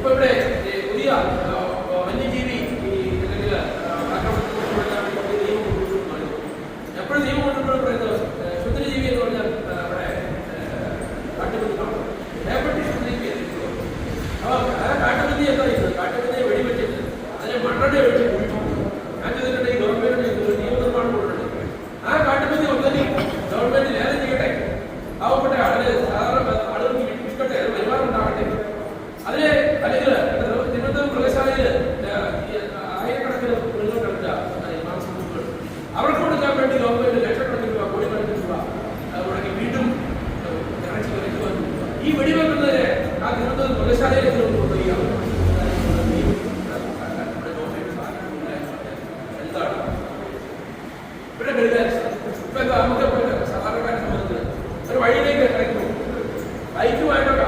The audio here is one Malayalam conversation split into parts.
ഇപ്പൊ ഇവിടെ പുതിയ വന്യജീവി അല്ലെങ്കിൽ എപ്പോഴും നിയമം കൊണ്ടുവരുന്ന പറയുന്നത് ശുദ്ധജീവി എന്ന് പറഞ്ഞാൽ അവിടെ കാട്ടുപന്തിയാണ് ഡയബറ്റിസ് ശുദ്ധജീവി അപ്പോൾ കാട്ടുപന്തി എന്താ പറയുന്നത്. കാട്ടുപന്തിയെ വെടിവെച്ചിട്ട് അതിനെ മണ്ണടെ വെച്ചിട്ട് ഈ വെടിവെക്കുന്നതിന് ആ തിരുവനന്തപുരം കൊലശാലയിലേക്ക് കൊണ്ടുപോവുകയാണ്. എന്താണ്? ഇവിടെ കരുതാൻ ഇപ്പൊ നമുക്ക് സാധാരണ ഒരു വഴിയിലേക്ക് ഇറങ്ങി ബൈക്കുമായിട്ടൊക്കെ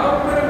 அவர்